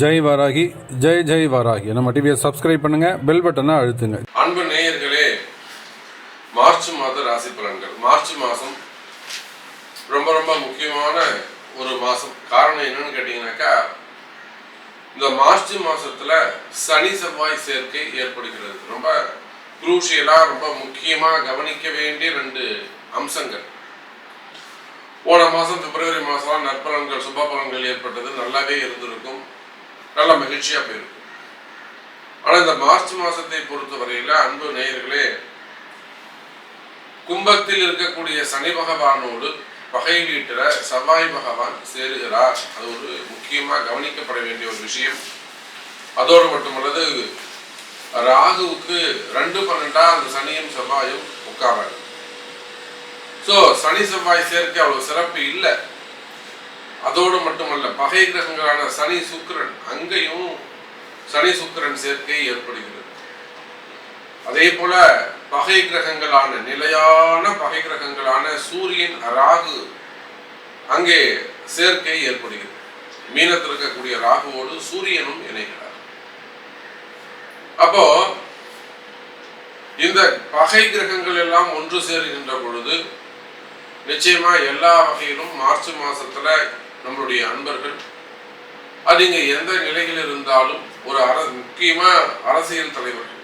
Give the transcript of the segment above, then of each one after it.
ஜெய் வாராகி ஜெய் ஜெய் வாராகி. நம்ம டிவியை சப்ஸ்கிரைப் பண்ணுங்க பெல் பட்டனை அழுத்துங்க. அன்பு நேயர்களே மார்ச் மாத ராசி பலன்கள். மார்ச் மாதம் ரொம்ப ரொம்ப முக்கியமான ஒரு மாதம். காரணம் என்னன்னு கேட்டிங்கனாக்கா இந்த மார்ச் மாசத்துல சனி செவ்வாய் சேர்க்கை ஏற்படுகிறது. ரொம்ப குரூஷியலாக ரொம்ப முக்கியமாக கவனிக்க வேண்டிய ரெண்டு அம்சங்கள். போன மாதம் பிப்ரவரி மாதம் நற்பலன்கள் சுப பலன்கள் ஏற்பட்டது. நல்லாவே இருந்திருக்கும். நல்ல மகிழ்ச்சியாக போயிருக்கும். ஆனா இந்த மார்ச் மாசத்தை பொறுத்தவரையில அன்பு நேயர்களே கும்பத்தில் இருக்கக்கூடிய சனி பகவானோடு பகை வீட்டுல செவ்வாய் பகவான் சேருகிறார். அது ஒரு முக்கியமா கவனிக்கப்பட வேண்டிய ஒரு விஷயம். அதோடு மட்டுமல்லது ராகுவுக்கு ரெண்டு பன்னெண்டா அந்த சனியும் செவ்வாயும் உட்காராங்க ஸோ சனி செவ்வாய் சேர்க்கை அவ்வளவு சிறப்பு இல்லை. அதோடு மட்டுமல்ல பகை கிரகங்களான சனி சுக்கிரன் அங்கேயும் சனி சுக்கிரன் சேர்க்கை ஏற்படுகிறது. அதே போல பகை கிரகங்களான நிலையான பகை கிரகங்களான சூரியன் ராகு அங்கே சேர்க்கை ஏற்படுகிறது. மீனத்தில் இருக்கக்கூடிய ராகுவோடு சூரியனும் இணைகிறார். அப்போ இந்த பகை கிரகங்கள் எல்லாம் ஒன்று சேருகின்ற பொழுது நிச்சயமா எல்லா வகையிலும் மார்ச் மாசத்துல நம்மளுடைய அன்பர்கள். அதுங்க எந்த நிலையில் இருந்தாலும் ஒரு அர முக்கியமா அரசியல் தலைவர்கள்.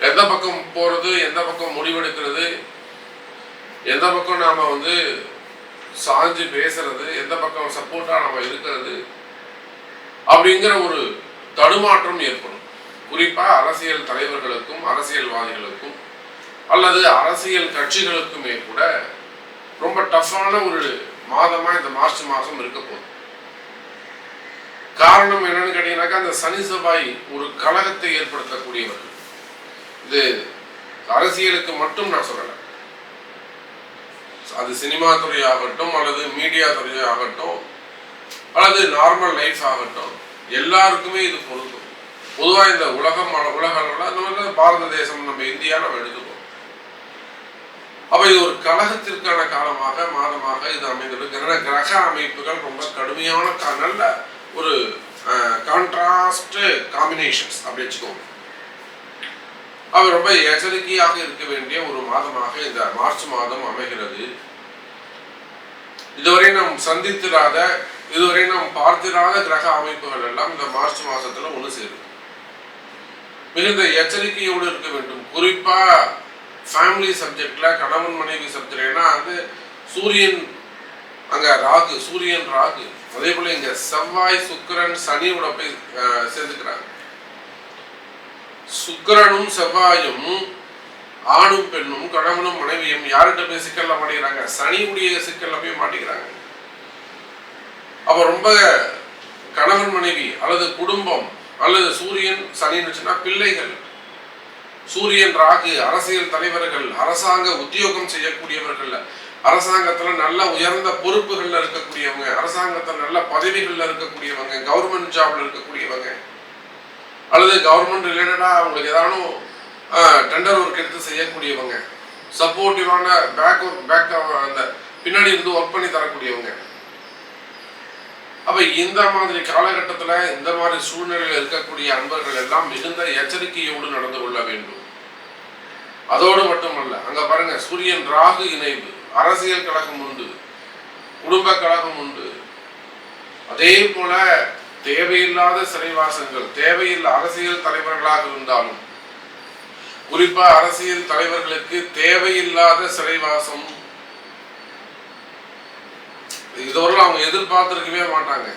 எந்த பக்கம் போறது எந்த பக்கம் முடிவெடுக்கிறது எந்த பக்கம் நாம வந்து சாஞ்சு பேசுறது எந்த பக்கம் சப்போர்ட்டா நம்ம இருக்கிறது அப்படிங்கிற ஒரு தடுமாற்றம் ஏற்படும். குறிப்பா அரசியல் தலைவர்களுக்கும் அரசியல்வாதிகளுக்கும் அல்லது அரசியல் கட்சிகளுக்குமே கூட ரொம்ப டஃப்பான ஒரு மாதமா இந்த மார்ச் மாதம் இருக்க போகுது. காரணம் என்னன்னு கேட்டீங்கன்னாக்கா அந்த சனி செவ்வாய் ஒரு கழகத்தை ஏற்படுத்தக்கூடியவர்கள் இது அரசியலுக்கு மட்டும் நான் சொல்லலை. அது சினிமா துறை ஆகட்டும் அல்லது மீடியா துறை ஆகட்டும் அல்லது நார்மல் லைஃப் ஆகட்டும் எல்லாருக்குமே இது பொருந்தும். பொதுவாக இந்த உலகம் உலக அளவில் நம்ம பாரத தேசம் நம்ம இந்தியா நம்ம எடுத்துக்கோம் அப்ப இது ஒரு கழகத்திற்கான காலமாக மாதமாக இது அமைந்துள்ளது கிரக கிரக அமைப்புகள் ரொம்ப கடுமையான நல்ல ஒரு கான்ட்ராஸ்ட் காம்பினேஷன்ஸ் அப்படி வச்சுக்கோங்க. அவர் ரொம்ப எச்சரிக்கையாக இருக்க வேண்டிய ஒரு மாதமாக இந்த மார்ச் மாதம் அமைகிறது. இதுவரை நாம் சந்தித்திராத இதுவரை நாம் பார்த்திராத கிரக அமைப்புகள் எல்லாம் இந்த மார்ச் மாசத்துல ஒன்று சேரும். மிகுந்த எச்சரிக்கையோடு இருக்க வேண்டும். குறிப்பா ஃபேமிலி சப்ஜெக்டில் கணவன் மனைவி சப்ஜெக்ட்னா அது சூரியன் அங்க ராகு சூரியன் ராகு. அதே போல இங்க செவ்வாய் சுக்கிரன் சனியோட போய் சேர்ந்துக்கிறாங்க. சுக்கிரனும் செவ்வாயும் ஆணும் பெண்ணும் கணவனும் மனைவியும் யார்கிட்ட போய் சிக்கல்ல மாட்டேங்கிறாங்க சனியுடைய சிக்கல்ல போய் மாட்டேங்கிறாங்க அப்ப ரொம்ப கணவன் மனைவி அல்லது குடும்பம் அல்லது சூரியன் சனின்னு வச்சுன்னா பிள்ளைகள். சூரியன் ராகு அரசியல் தலைவர்கள் அரசாங்க உத்தியோகம் செய்யக்கூடியவர்கள் அரசாங்கத்துல நல்ல உயர்ந்த பொறுப்புகள்ல இருக்கக்கூடியவங்க அரசாங்கத்துல நல்ல பதவிகள்ல இருக்கக்கூடியவங்க கவர்மெண்ட் ஜாப்ல இருக்கக்கூடியவங்க அல்லது கவர்மெண்ட் ரிலேட்டடா அவங்களுக்கு ஏதானும் டெண்டர் ஒர்க் எடுத்து செய்யக்கூடியவங்க சப்போர்ட்டிவான பேக் பேக் அந்த பின்னாடி இருந்து ஒர்க் பண்ணி தரக்கூடியவங்க. அப்ப இந்த மாதிரி காலகட்டத்துல இந்த மாதிரி சூழ்நிலையில் இருக்கக்கூடிய அன்பர்கள் எல்லாம் மிகுந்த எச்சரிக்கையோடு நடந்து கொள்ள வேண்டும். அதோடு மட்டுமல்ல அங்க பாருங்க சூரியன் ராகு இணைவு அரசியல் கழகம் உண்டு குடும்ப கழகம் உண்டு. அதே போல தேவையில்லாத சிறைவாசங்கள் தேவையில்லை அரசியல் தலைவர்களாக இருந்தாலும் குறிப்பா அரசியல் தலைவர்களுக்கு தேவையில்லாத சிறைவாசம் இதுவரையும் அவங்க எதிர்பார்த்திருக்கவே மாட்டாங்க.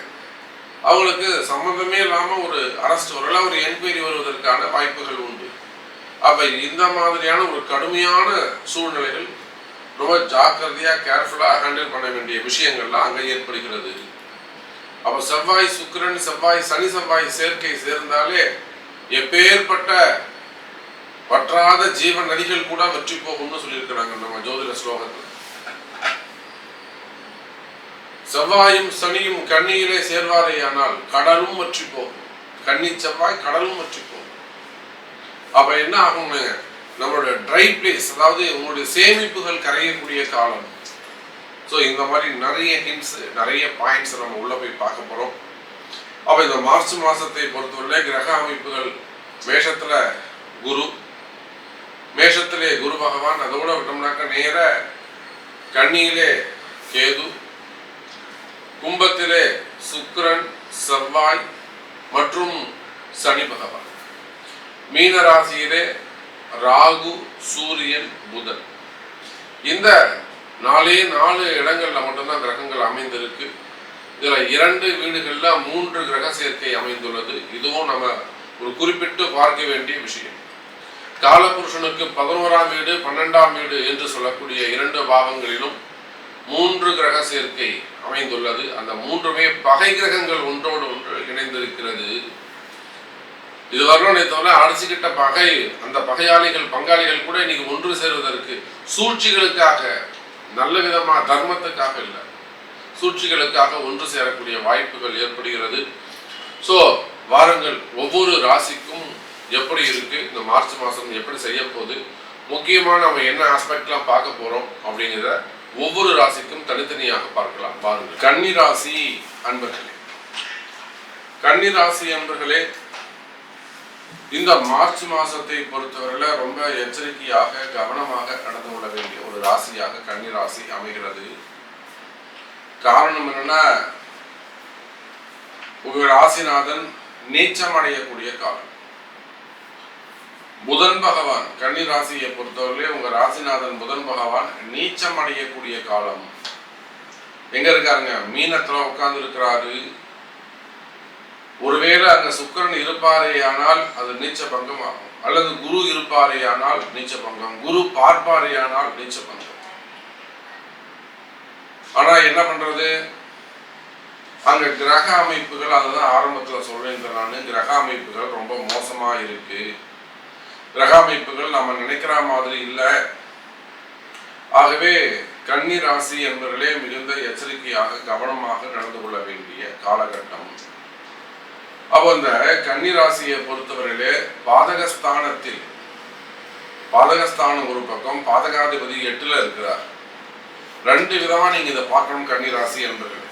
அவங்களுக்கு சம்மந்தமே இல்லாம ஒரு அரெஸ்ட் வரல ஒரு என்கொயரி வருவதற்கான வாய்ப்புகள் உண்டு. அப்ப இந்த மாதிரியான ஒரு கடுமையான சூழ்நிலைகள் ரொம்ப ஜாக்கிரதையா கேர்ஃபுல்லா ஹேண்டில் பண்ண வேண்டிய விஷயங்கள்லாம் அங்க ஏற்படுகிறது. அப்ப செவ்வாய் சுக்கிரன் செவ்வாய் சனி செவ்வாய் சேர்க்கை சேர்ந்தாலே எப்பேற்பட்ட வற்றாத ஜீவன் நதிகள் கூட வெற்றி போகும்னு சொல்லியிருக்கிறாங்க நம்ம ஜோதிட ஸ்லோகத்தில். செவ்வாயும் சனியும் கண்ணியிலே சேர்வாரேயானால் கடலும் வற்றி போகும். கன்னி செவ்வாய் கடலும் வற்றி போகும். அப்ப என்ன ஆகும்னு? நம்மளோட ட்ரை பிளேஸ் அதாவது உங்களுடைய சேமிப்புகள் கரையக்கூடிய காலம். ஸோ இந்த மாதிரி நிறைய ஹிண்ட்ஸ் நிறைய பாயிண்ட்ஸ் நம்ம உள்ள போய் பார்க்க போறோம். அப்ப இந்த மார்ச் மாசத்தை பொறுத்தவரை கிரக அமைப்புகள் மேஷத்துல குரு மேஷத்திலே குரு பகவான் அதோட விட்டோம்னாக்க நேர கண்ணியிலே கேது கும்பத்திலே சுக்ரன் செவ்வாய் மற்றும் சனி பகவான். மீன ராசியிலே ராகு சூரியன் புதன். இந்த நாலே நாலு இடங்கள்ல மட்டும்தான் கிரகங்கள் அமைந்திருக்கு. இதுல இரண்டு வீடுகள்ல மூன்று கிரக சேர்க்கை அமைந்துள்ளது. இதுவும் நம்ம ஒரு குறிப்பிட்டு பார்க்க வேண்டிய விஷயம். காலபுருஷனுக்கு பதினோராம் வீடு பன்னெண்டாம் வீடு என்று சொல்லக்கூடிய இரண்டு பாவங்களிலும் மூன்று கிரக சேர்க்கை அமைந்துள்ளது. அந்த மூன்றுமே பகை கிரகங்கள் ஒன்றோடு ஒன்று இணைந்திருக்கிறது. இது வரணும் தவிர அடிச்சுக்கிட்ட பகை அந்த பகையாளிகள் பங்காளிகள் கூட இன்னைக்கு ஒன்று சேருவதற்கு சூழ்ச்சிகளுக்காக நல்ல விதமா தர்மத்துக்காக இல்லை. சூழ்ச்சிகளுக்காக ஒன்று சேரக்கூடிய வாய்ப்புகள் ஏற்படுகிறது. ஸோ வாரங்கள் ஒவ்வொரு ராசிக்கும் எப்படி இருக்கு இந்த மார்ச் மாதம் எப்படி செய்ய போகுது முக்கியமாக நம்ம என்ன ஆஸ்பெக்ட்லாம் பார்க்க போறோம் அப்படிங்கிறத ஒவ்வொரு ராசிக்கும் தனித்தனியாக பார்க்கலாம். பாருங்கள் கன்னி ராசி அன்பர்களே. கன்னி ராசி அன்பர்களே இந்த மார்ச் மாசத்தை பொறுத்தவரையில ரொம்ப எச்சரிக்கையாக கவனமாக கடந்து கொள்ள வேண்டிய ஒரு ராசியாக கன்னி ராசி அமைகிறது. காரணம் என்னன்னா உங்க ராசிநாதன் நீச்சம் அடையக்கூடிய காலம். புதன் பகவான் கன்னி ராசியை பொறுத்தவரையிலே உங்க ராசிநாதன் புதன் பகவான் நீச்சம் அடையக்கூடிய காலம். எங்க இருக்காருங்க? மீனத்துல உட்கார்ந்து இருக்கிறாரு ஒருவேளை அங்க சுக்கிரன் இருப்பாரேயானால் அது நீச்ச பங்கம் ஆகும் அல்லது குரு இருப்பாரேயானால் நீச்ச பங்கம் குரு பார்ப்பாரேயானால் நீச்ச பங்கம் ஆனா என்ன பண்றது? அங்க கிரக அமைப்புகள் அதுதான் ஆரம்பத்துல சொல்றேன் நான் கிரக அமைப்புகள் ரொம்ப மோசமா இருக்கு. கிரக அமைப்புகள் நம்ம நினைக்கிற மாதிரி இல்லை. ஆகவே கன்னி ராசி என்பவர்களே மிகுந்த எச்சரிக்கையாக கவனமாக நடந்து கொள்ள வேண்டிய காலகட்டம். அப்போ இந்த கன்னி ராசியை பொறுத்தவரையிலே பாதகஸ்தானத்தில் பாதகஸ்தானம் ஒரு பக்கம் பாதகாதிபதி எட்டுல இருக்கிறார். ரெண்டு விதமா நீங்க இதை பார்க்கணும் கன்னி ராசி என்பவர்களே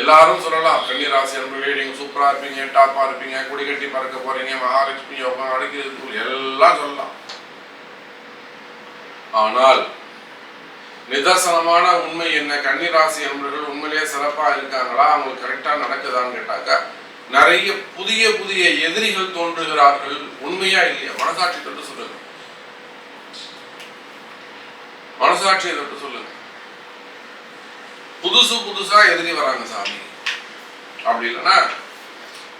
எல்லாரும் சொல்லலாம் கன்னி ராசி என்பவர்களே நீங்க சூப்பரா இருப்பீங்க டாப்பா இருப்பீங்க குடி கட்டி பறக்க போறீங்க மகாலட்சுமி யோகம் அடைக்கிறது எல்லாம் சொல்லலாம். ஆனால் நிதர்சனமான உண்மை என்ன? கன்னிராசி என்பவர்கள் உண்மையிலேயே சிறப்பா இருக்காங்களா? அவங்களுக்கு கரெக்டா நடக்குதான்னு கேட்டாக்கா நிறைய புதிய புதிய எதிரிகள் தோன்றுகிறார்கள். உண்மையா இல்லையா? மனசாட்சி தொட்டு சொல்லுங்க. மனசாட்சியை தொட்டு சொல்லுங்க. புதுசு புதுசா எதிரி வராங்க சாமி. அப்படி இல்லைன்னா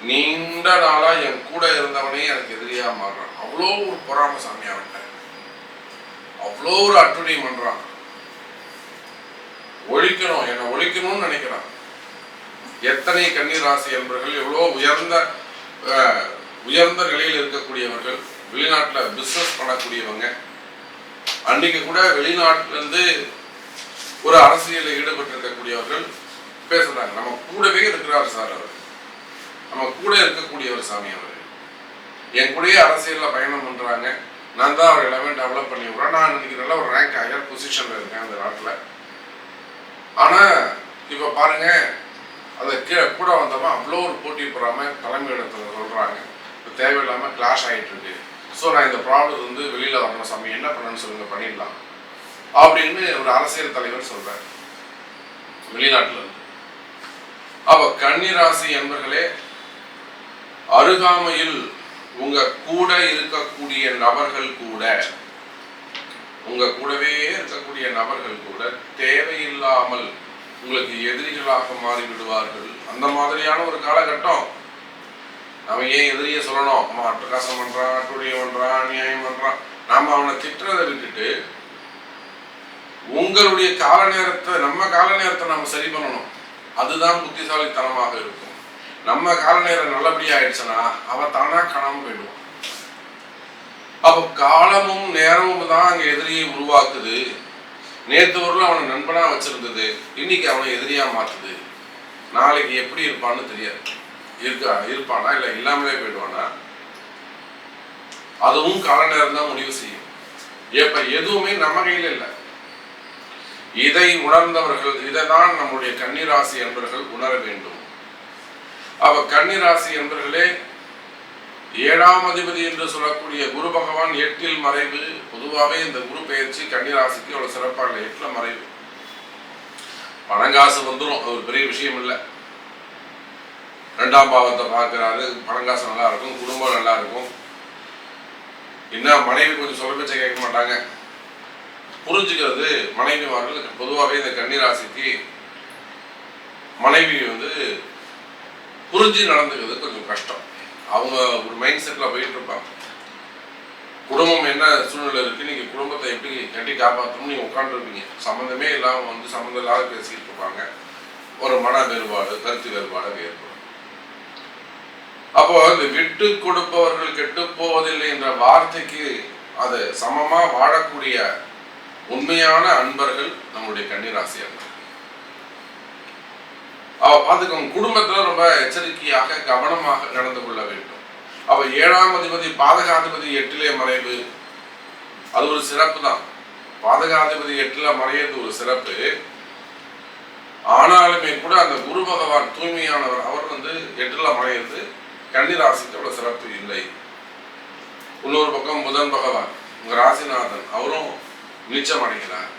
நீண்ட நாளா என் கூட இருந்தவனே எனக்கு எதிரியா மாறுறான். அவ்வளோ ஒரு பொறாம சாமி அவன்கிட்ட. அவ்வளோ ஒரு அட்டுழியம் பண்றான். ஒழிக்கணும். என்னை ஒழிக்கணும்னு நினைக்கிறான். எத்தனை கன்னிராசி என்பவர்கள் எவ்வளோ உயர்ந்த உயர்ந்த நிலையில் இருக்கக்கூடியவர்கள் வெளிநாட்டில் பிஸ்னஸ் பண்ணக்கூடியவங்க அன்னைக்கு கூட வெளிநாட்டிலேருந்து ஒரு அரசியலில் ஈடுபட்டு இருக்கக்கூடியவர்கள் பேசுறாங்க. நம்ம கூடவே இருக்கிறார் சார் அவர். நம்ம கூட இருக்கக்கூடியவர் சாமி அவர் என் கூடயே அரசியலில் பயணம் பண்றாங்க. நான் தான் அவர் எல்லாமே டெவலப் பண்ணி விடுறேன். நான் இன்னைக்கு நல்ல ஒரு ரேங்க் ஹையர் பொசிஷன்ல இருக்கேன் அந்த நாட்டில் ஆனா இப்ப பாருங்க அதை கீழே கூட வந்தவன் அவ்வளோ ஒரு போட்டி போடாம தலைமை இடத்துல சொல்றாங்க. இப்போ தேவையில்லாம கிளாஷ் ஆகிட்டு இருக்கு ஸோ நான் இந்த ப்ராப்ளம் வந்து வெளியில வரணும் சாமி. என்ன பண்ணணும்னு சொல்லுங்க பண்ணிடலாம். அப்படின்னு ஒரு அரசியல் தலைவர் சொல்றாரு. வெளிநாட்டில் இருந்து. அப்ப கன்னிராசி என்பர்களே அருகாமையில் உங்க கூட இருக்கக்கூடிய நபர்கள் கூட உங்க கூடவே இருக்கக்கூடிய நபர்கள் கூட தேவையில்லாமல் உங்களுக்கு எதிரிகளாக மாறி விடுவார்கள் அந்த மாதிரியான ஒரு காலகட்டம் நம்ம ஏன் எதிரிய சொல்லணும்? அம்மா அட்டகாசம் பண்றான் அட்டுழியம் பண்றான் அநியாயம் பண்றான். நாம அவனை திட்டுறதை விட்டுட்டு உங்களுடைய கால நேரத்தை நம்ம கால நேரத்தை நம்ம சரி பண்ணணும். அதுதான் புத்திசாலித்தனமாக இருக்கும். நம்ம கால நேரம் நல்லபடியா ஆயிடுச்சுன்னா அவன் தானா காணாம போயிடுவான். அப்ப காலமும் நேரமும் தான் அங்க எதிரியை உருவாக்குது. நேத்து வரலும் அவனை நண்பனா வச்சிருந்தது. இன்னைக்கு அவனை எதிரியா மாற்றுது நாளைக்கு எப்படி இருப்பான்னு தெரியாது. இருக்கா இருப்பானா இல்ல இல்லாமலே போயிடுவானா? அதுவும் கால நேரம் தான் முடிவு செய்யும். எப்ப எதுவுமே நம்ம கையில் இல்லை. இதை உணர்ந்தவர்கள் இதை தான் நம்முடைய கன்னிராசி என்பவர்கள் உணர வேண்டும். அவ கன்னிராசி என்பர்களே ஏழாம் அதிபதி என்று சொல்லக்கூடிய குரு பகவான் எட்டில் மறைவு. பொதுவாகவே இந்த குரு பெயர்ச்சி கன்னிராசிக்கு அவ்வளவு சிறப்பாக இல்லை. எட்டுல மறைவு. பணங்காசு வந்துடும் அது ஒரு பெரிய விஷயம் இல்லை. ரெண்டாம் பாவத்தை பார்க்குறாரு. பணங்காசு நல்லா இருக்கும். குடும்பம் நல்லா இருக்கும். என்ன மனைவி கொஞ்சம் சொல்ல பேச்சை கேட்க மாட்டாங்க. புரிஞ்சுக்கிறது மனைவிமார்கள். பொதுவாகவே இந்த கன்னிராசிக்கு மனைவி வந்து புரிஞ்சு நடந்துக்கிறது கொஞ்சம் கஷ்டம். அவங்க ஒரு மைண்ட் செட்டில் போயிட்டு இருப்பாங்க. குடும்பம் என்ன சூழ்நிலை இருக்கு நீங்க குடும்பத்தை எப்படி கட்டி காப்பாற்றணும் நீங்க உட்காந்துருப்பீங்க சம்மந்தமே இல்லாம வந்து சம்மந்தம் இல்லாத பேசிக்கிட்டு இருப்பாங்க. ஒரு மன வேறுபாடு கருத்து வேறுபாடு ஏற்படும். அப்போ இந்த விட்டு கொடுப்பவர்கள் கெட்டு போவதில்லை என்ற வார்த்தைக்கு அது சமமா வாழக்கூடிய உண்மையான அன்பர்கள் நம்முடைய கன்னிராசி அவ பார்த்துக்கோங்க குடும்பத்துல ரொம்ப எச்சரிக்கையாக கவனமாக நடந்து கொள்ள வேண்டும். அவ ஏழாம் அதிபதி பாதகாதிபதி எட்டிலே மறைவு. அது ஒரு சிறப்பு தான். பாதகாதிபதி எட்டுல மறையது ஒரு சிறப்பு. ஆனாலுமே கூட அந்த குரு பகவான் தூய்மையானவர் அவர் வந்து எட்டுல மறையிறது கன்னிராசிக்கு அவ்வளவு சிறப்பு இல்லை. இன்னொரு பக்கம் புதன் பகவான் உங்க ராசிநாதன் அவரும் நீச்சம் அடைகிறார்.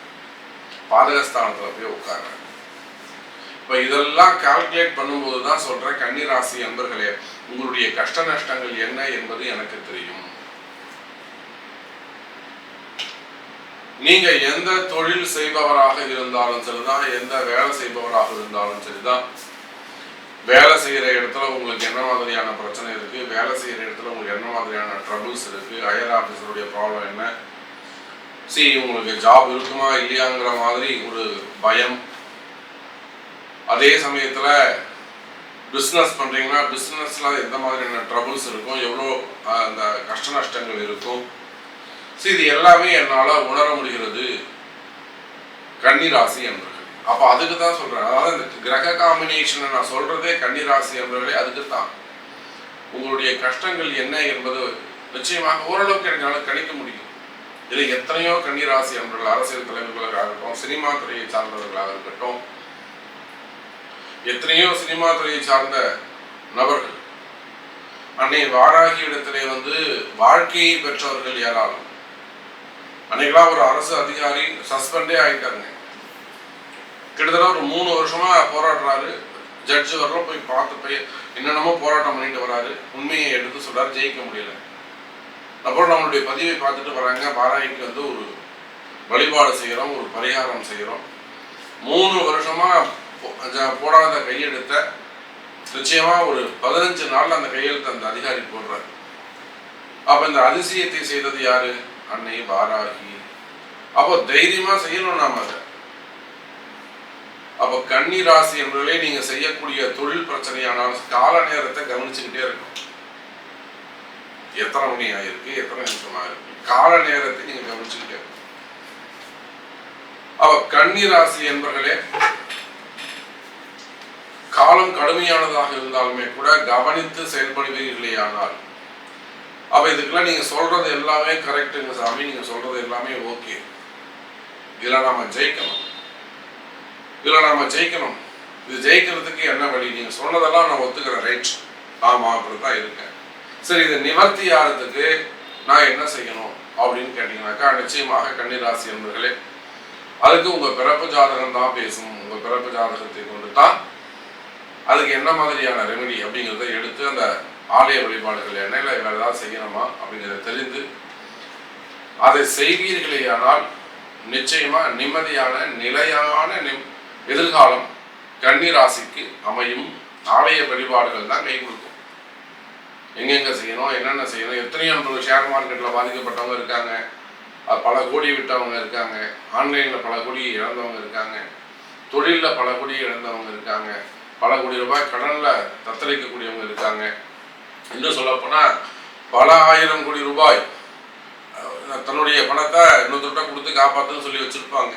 பாதகஸ்தானத்துல போய் உட்கார்றார். இப்போ இதெல்லாம் கால்குலேட் பண்ணும்போது தான் சொல்கிறேன் கன்னிராசி அன்பர்களே உங்களுடைய கஷ்ட நஷ்டங்கள் என்ன என்பது எனக்கு தெரியும். நீங்க எந்த தொழில் செய்பவராக இருந்தாலும் சரிதான் எந்த வேலை செய்பவராக இருந்தாலும் சரிதான். வேலை செய்யற இடத்துல உங்களுக்கு என்ன மாதிரியான பிரச்சனை இருக்கு? வேலை செய்யற இடத்துல உங்களுக்கு என்ன மாதிரியான ட்ரபிள்ஸ் இருக்கு? ஹையர் ஆஃபீஸருடைய ப்ராப்ளம் என்ன? சி உங்களுக்கு ஜாப் இருக்குமா இல்லையாங்கிற மாதிரி ஒரு பயம் அதே சமயத்தில் பிஸ்னஸ் பண்ணுறீங்கன்னா பிஸ்னஸில் எந்த மாதிரியான ட்ரபுள்ஸ் இருக்கும்? எவ்வளோ அந்த கஷ்ட நஷ்டங்கள் இருக்கும்? ஸோ இது எல்லாமே என்னால் உணர முடிகிறது. கன்னிராசி என்பர்கள். அப்போ அதுக்கு தான் சொல்கிறேன் அதாவது இந்த கிரக காம்பினேஷனை நான் சொல்கிறதே கன்னிராசி என்பவர்களே அதுக்கு தான். உங்களுடைய கஷ்டங்கள் என்ன என்பது நிச்சயமாக ஓரளவுக்கு என்னால் கணிக்க முடியும். இதில் எத்தனையோ கன்னிராசி என்பவர்கள் அரசியல் தலைவர்களாக இருக்கட்டும் சினிமா துறையை சார்ந்தவர்களாக இருக்கட்டும் எத்தனையோ சினிமா துறையை சார்ந்த நபர்கள். அன்னை வாராகி இடத்திலே வந்து வாழ்க்கையை பெற்றவர்கள் ஏராளம் அன்னைக்கெல்லாம் ஒரு அரசு அதிகாரி சஸ்பெண்டே ஆகிட்டாருங்க கிட்டத்தட்ட ஒரு மூணு வருஷமா போராடுறாரு. ஜட்ஜ் வரலாம் போய் பார்த்து போய் என்னென்னமோ போராட்டம் பண்ணிட்டு வராரு. உண்மையை எடுத்து சொல்றாரு ஜெயிக்க முடியல. அப்புறம் நம்மளுடைய பதிவை பார்த்துட்டு வராங்க. வாராகிக்கு வந்து ஒரு வழிபாடு செய்கிறோம் ஒரு பரிகாரம் செய்கிறோம் மூணு வருஷமா போடாத கையெழுத்த. நிச்சயமா ஒரு பதினஞ்சு நாள் அந்த கையெழுத்த அந்த அதிகாரி போடுறாரு. அப்ப இந்த அதிசயத்தை செய்தது யாரு? அன்னை வாராகி. அப்போ தைரியமா செய்யணும் நாம அதை. அப்ப கன்னி ராசி என்பதிலே நீங்க செய்யக்கூடிய தொழில் பிரச்சனையானாலும் கால நேரத்தை கவனிச்சுக்கிட்டே இருக்கணும். எத்தனை மணி ஆயிருக்கு? எத்தனை நிமிஷம் ஆயிருக்கு? கால நேரத்தை நீங்க கவனிச்சுக்கிட்டே இருக்கணும். அவ கன்னி ராசி என்பர்களே காலம் கடுமையானதாக இருந்தாலுமே கூட கவனித்து செயல்படுவீர்களேயானால். அப்ப இதுக்கெல்லாம் நீங்க சொல்றது எல்லாமே கரெக்டுங்க சாமி. நீங்க சொல்றது எல்லாமே ஓகே இதுல நாம ஜெயிக்கணும். இதுல நாம ஜெயிக்கணும். இது ஜெயிக்கிறதுக்கு என்ன வழி? நீங்க சொன்னதெல்லாம் நான் ஒத்துக்கிறேன். ரைட் ஆமா அப்படிதான் இருக்கேன். சரி இதை நிவர்த்தி ஆகிறதுக்கு நான் என்ன செய்யணும் அப்படின்னு கேட்டீங்கன்னாக்கா நிச்சயமாக கன்னிராசி என்பர்களே அதுக்கு உங்க பிறப்பு ஜாதகம் தான் பேசும். உங்க பிறப்பு ஜாதகத்தை கொண்டு தான் அதுக்கு என்ன மாதிரியான ரெமெடி அப்படிங்கிறத எடுத்து அந்த ஆலய வழிபாடுகள் என்ன இல்லை ஏதாவது செய்யணுமா அப்படிங்கிறத தெரிந்து அதை செய்வீர்களேயானால் நிச்சயமாக நிம்மதியான நிலையான நிம்- எதிர்காலம் கன்னிராசிக்கு அமையும் ஆலய வழிபாடுகள் தான் கை கொடுக்கும். எங்கெங்க செய்யணும் என்னென்ன செய்யணும் எத்தனையோ ஷேர் மார்க்கெட்டில் பாதிக்கப்பட்டவங்க இருக்காங்க. பல கோடி விட்டவங்க இருக்காங்க. ஆன்லைனில் பல கோடி இழந்தவங்க இருக்காங்க. தொழிலில் பல கோடி இழந்தவங்க இருக்காங்க. பல கோடி ரூபாய் கடனில் தத்தளிக்கக்கூடியவங்க இருக்காங்க. இன்னும் சொல்லப்போனால் பல ஆயிரம் கோடி ரூபாய் தன்னுடைய பணத்தை இன்னொருத்தட்ட கொடுத்து காப்பாற்றுன்னு சொல்லி வச்சிருப்பாங்க.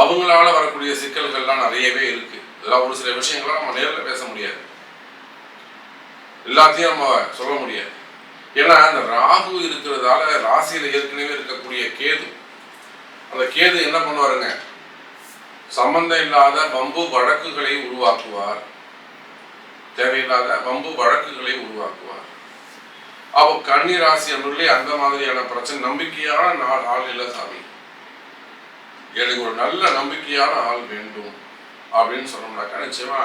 அவங்களால வரக்கூடிய சிக்கல்கள்லாம் நிறையவே இருக்கு. இதெல்லாம் ஒரு சில விஷயங்களை நம்ம நேரில் பேச முடியாது. எல்லாத்தையும் நம்ம சொல்ல முடியாது. ஏன்னா அந்த ராகு இருக்கிறதால ராசியில் ஏற்கனவே இருக்கக்கூடிய கேது. அந்த கேது என்ன பண்ணுவாருங்க? சம்பந்தம் இல்லாத வம்பு வழக்குகளை உருவாக்குவார். தேவையில்லாத வம்பு வழக்குகளை உருவாக்குவார். அப்போ கன்னி ராசி அன்பர்களே அந்த மாதிரியான பிரச்சனை நம்பிக்கையான நாள் ஆள் இல்லை சாமி. எனக்கு ஒரு நல்ல நம்பிக்கையான ஆள் வேண்டும் அப்படின்னு சொன்னோம்னாக்கா நிச்சயமா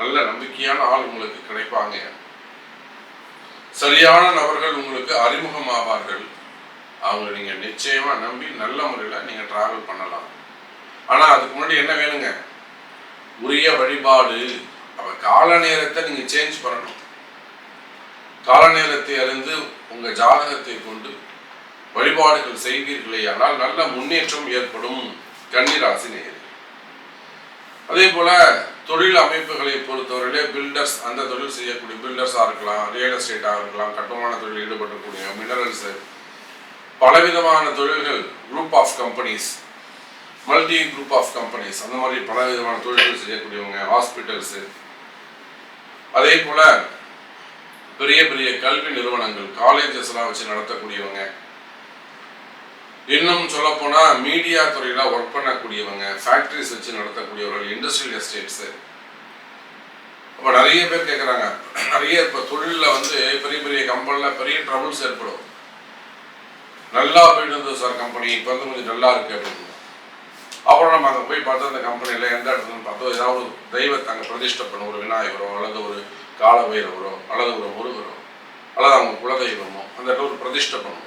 நல்ல நம்பிக்கையான ஆள் உங்களுக்கு கிடைப்பாங்க. சரியான நபர்கள் உங்களுக்கு அறிமுகமாவார்கள். அவங்க நீங்க நிச்சயமா நம்பி நல்ல முறையில் நீங்க டிராவல் பண்ணலாம். ஆனால் அதுக்கு முன்னாடி என்ன வேணுங்க? உரிய வழிபாடு. அப்போ கால நேரத்தை நீங்கள் சேஞ்ச் பண்ணணும். கால நேரத்தை அறிந்து உங்கள் ஜாதகத்தை கொண்டு வழிபாடுகள் செய்வீர்களே ஆனால் நல்ல முன்னேற்றம் ஏற்படும் கன்னிராசி நேர் அதே போல தொழில் அமைப்புகளை பொறுத்தவரையிலே பில்டர்ஸ் அந்த தொழில் செய்யக்கூடிய பில்டர்ஸாக இருக்கலாம் ரியல் எஸ்டேட்டாக இருக்கலாம் கட்டுமான தொழில் ஈடுபடக்கூடிய மினரல்ஸு பலவிதமான தொழில்கள் group of companies multi group of companies. அந்த மாதிரி பல விதமான தொழில்கள் செய்யக்கூடியவங்க ஹாஸ்பிட்டல்ஸு. அதே போல் பெரிய பெரிய கல்வி நிறுவனங்கள் காலேஜஸ்லாம் வச்சு நடத்தக்கூடியவங்க. இன்னும் சொல்லப்போனால் மீடியா துறையில் ஒர்க் பண்ணக்கூடியவங்க ஃபேக்ட்ரிஸ் வச்சு நடத்தக்கூடியவர்கள் இண்டஸ்ட்ரியல் எஸ்டேட்ஸு இப்போ நிறைய பேர் கேட்குறாங்க நிறைய இப்போ தொழிலில் வந்து பெரிய பெரிய கம்பெனியில் பெரிய ட்ரபிள்ஸ் ஏற்படும். நல்லா போயிட்டு இருந்தது சார் கம்பெனி இப்போ வந்து கொஞ்சம் நல்லா இருக்கு அப்படின்னு. அப்புறம் நம்ம அங்கே போய் பார்த்தா அந்த கம்பெனியில் எந்த இடத்துல பார்த்தோம் ஏதாவது ஒரு தெய்வத்தை அங்கே பிரதிஷ்டை பண்ண ஒரு விநாயகரோ அல்லது ஒரு கால வைரவரோ அல்லது ஒரு முருகரோ அல்லது அவங்க குலதெய்வமோ அந்த இடத்துல ஒரு பிரதிஷ்டை பண்ணுவோம்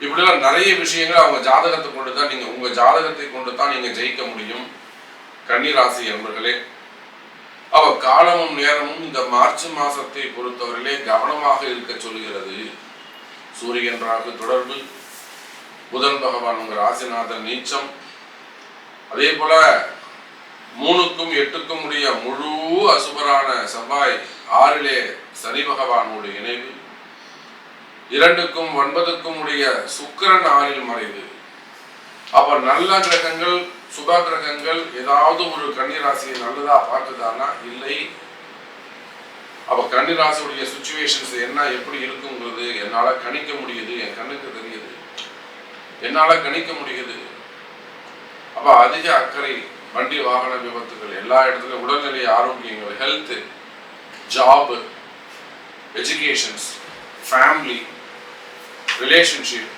இப்படிலாம் நிறைய விஷயங்கள் அவங்க ஜாதகத்தை கொண்டு தான் நீங்கள் உங்கள் ஜாதகத்தை கொண்டு தான் நீங்கள் ஜெயிக்க முடியும். கன்னிராசி என்பர்களே அவ காலமும் நேரமும் இந்த மார்ச் மாசத்தை பொறுத்தவரையிலே கவனமாக இருக்க சொல்கிறது. சூரியன் ராகு தொடர்பு புதன் பகவான் உங்கள் ராசிநாதன் நீச்சம் அதே போல மூணுக்கும் எட்டுக்கும் உடைய முழு அசுபரான செவ்வாய் ஆறிலே சனி பகவானுடைய இணைவு. இரண்டுக்கும் ஒன்பதுக்கும் உடைய சுக்கிரன் ஆறில் மறைவு. அப்ப நல்ல கிரகங்கள் சுப கிரகங்கள் ஏதாவது ஒரு கன்னிராசியை நல்லதா பார்க்குதானா இல்லை. அப்ப கன்னிராசியுடைய சுச்சுவேஷன்ஸ் என்ன எப்படி இருக்குங்கிறது என்னால கணிக்க முடியுது என் கண்ணுக்கு தெரியுது. என்னால கணிக்க முடியுது. அப்ப அதிக அக்கறை வண்டி வாகன விபத்துகள் எல்லா இடத்துலயும் உடல்நிலை ஆரோக்கியங்கள் health job educations family relationship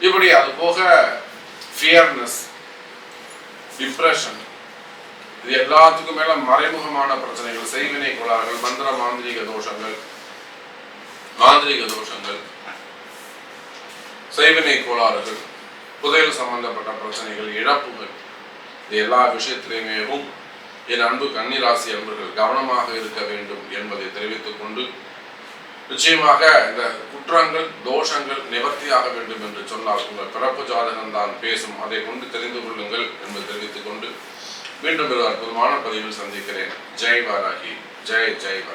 இப்படி அது போக ஃபியர்னஸ் டிப்ரெஷன் இது எல்லாத்துக்கும் மேல மறைமுகமான பிரச்சனைகள் செய்வினை கோளாறுகள் மந்திர மாந்திரீக தோஷங்கள் மாந்திரீக தோஷங்கள் செய்வினை கோளாறுகள். புதையல் சம்பந்தப்பட்ட பிரச்சனைகள் இழப்புகள் இது எல்லா விஷயத்திலுமேவும் என் அன்பு கன்னிராசி அன்பர்கள் கவனமாக இருக்க வேண்டும் என்பதை தெரிவித்துக் கொண்டு நிச்சயமாக இந்த குற்றங்கள் தோஷங்கள் நிவர்த்தியாக வேண்டும் என்று சொன்னால் உங்கள் பிறப்பு ஜாதகம் தான் பேசும். அதை கொண்டு தெரிந்து கொள்ளுங்கள் என்பதை தெரிவித்துக் கொண்டு மீண்டும் ஒரு அற்புதமான பதிவில் சந்திக்கிறேன். ஜெய் வாராகி ஜெய் ஜெய் வாராகி